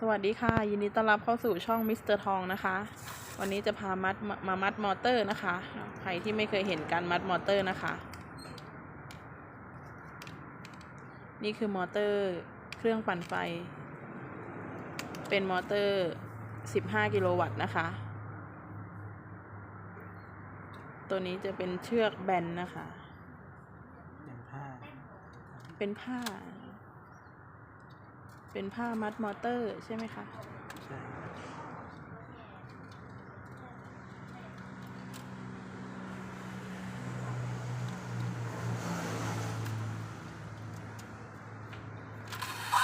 สวัสดีค่ะ ยินดีต้อนรับเข้าสู่ช่องมิสเตอร์ทองนะคะ วันนี้จะพามัดมามามัดมอเตอร์นะคะ ใครที่ไม่เคยเห็นการมัดมอเตอร์นะคะ นี่คือมอเตอร์เครื่องปั่นไฟ เป็นมอเตอร์ 15 กิโลวัตต์นะคะ ตัวนี้จะเป็นเชือกแบนนะคะ เป็นผ้าเป็นผ้า เป็นผ้ามัดมอเตอร์ใช่ไหมคะ ใช่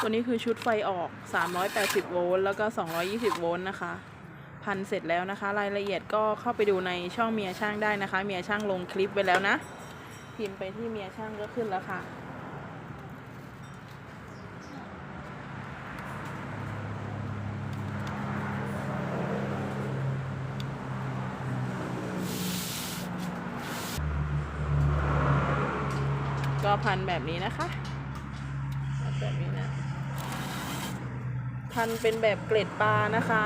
ตัวนี้คือชุดไฟออก 380 โวลต์ แล้วก็ 220 โวลต์นะคะ พันเสร็จแล้วนะคะ รายละเอียดก็เข้าไปดูในช่องเมียช่างได้นะคะ เมียช่างลงคลิปไว้แล้วนะ พิมพ์ไปที่เมียช่างก็ขึ้นแล้วค่ะ ก็พันแบบนี้นะคะ แบบนี้นะ พันเป็นแบบเกล็ดปลานะคะ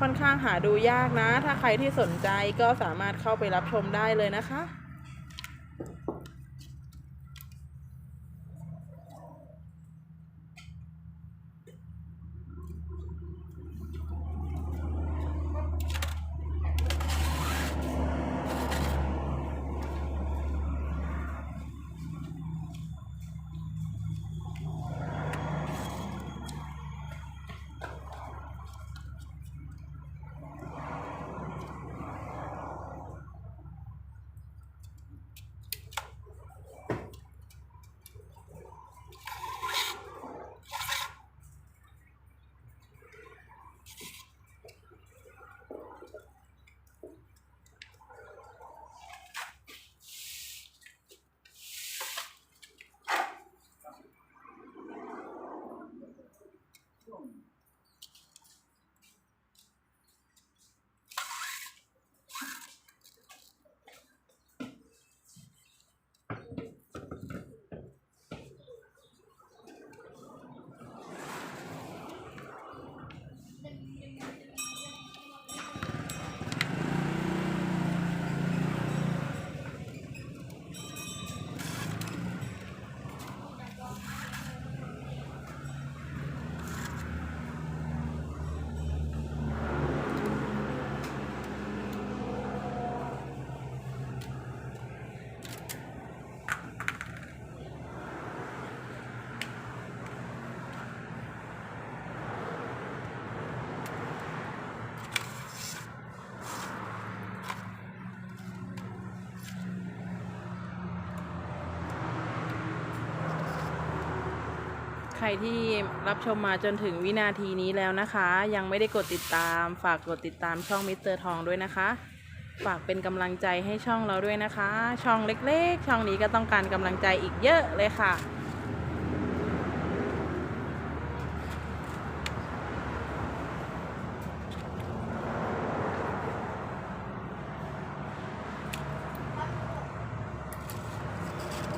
ค่อนข้างหาดูยากนะ ถ้าใครที่สนใจก็สามารถเข้าไปรับชมได้เลยนะคะ รที่รับชมมาจนถึงวินาทีนี้แล้วนะคะ ยังไม่ได้กดติดตาม ฝากกดติดตามช่องมิสเตอร์ทองด้วยนะคะ ฝากเป็นกำลังใจให้ช่องเราด้วยนะคะ ช่องเล็กๆ ช่องนี้ก็ต้องการกำลังใจอีกเยอะเลยค่ะ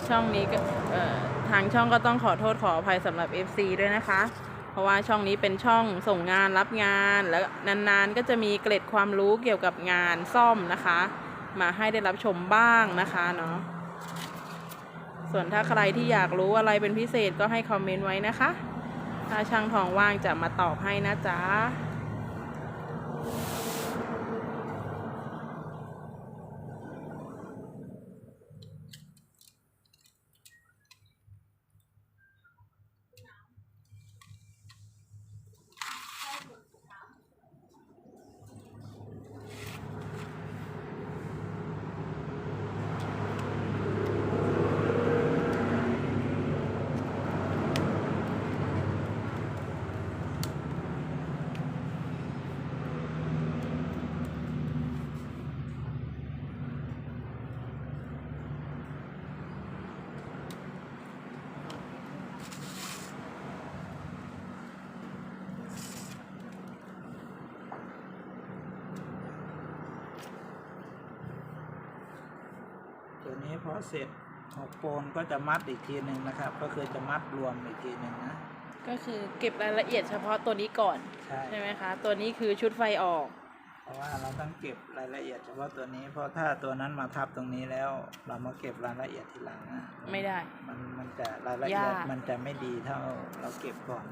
ช่องนี้ก็ทางช่องก็ต้องขอโทษขออภัยสำหรับ FC ด้วยนะคะ เพราะว่าช่องนี้เป็นช่องส่งงานรับงานแล้วนานๆก็จะมีเกร็ดความรู้เกี่ยวกับงานซ่อมนะคะ มาให้ได้รับชมบ้างนะคะเนาะส่วนถ้าใครที่อยากรู้อะไรเป็นพิเศษก็ให้คอมเมนต์ไว้นะคะ ถ้าช่างทองว่างจะมาตอบให้นะจ๊ะ ตัวนี้พอเสร็จหกโปนก็จะมัดอีกทีหนึ่งนะครับ ก็คือจะมัดรวมอีกทีหนึ่งนะ ก็คือเก็บรายละเอียดเฉพาะตัวนี้ก่อนใช่ใช่ ไหมคะ ตัวนี้คือชุดไฟออก เพราะว่าเราต้องเก็บรายละเอียดเฉพาะตัวนี้ เพราะถ้าตัวนั้นมาทับตรงนี้แล้ว เรามาเก็บรายละเอียดทีหลังอะไม่ได้ มันมันจะรายละเอียดยาก มันจะไม่ดีเท่าเราเก็บก่อน